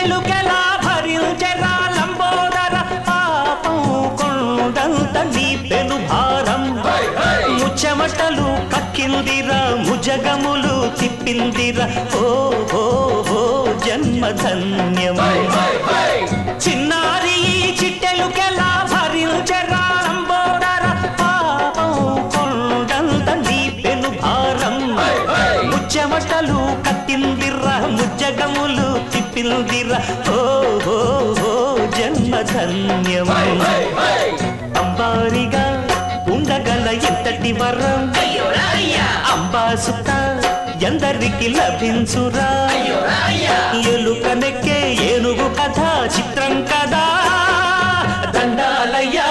చిట్టెలుకెలా భరించెరా లంబోదర పాపం కొండంత నీ పెను భారం. ముచ్చమటలు కక్కిందిరా ముజగములు తిప్పిందిరా. ఓ ఓ ఓ జన్మధన్యమై చిన్నారి చిట్టెలుకెలా భరించెరా లంబోదర పాపం కొండంత నీ పెను భారం. ముచ్చమటలు పొందిర ఓ ఓ జన్మ ధన్యమై అంబారిగా ఉండగల ఎంతటి వరం. అంబాసుత ఎందరికి లభించురా. ఎలుకనెక్కే ఏనుగు కథ చిత్రం కదా దండాలయ్యా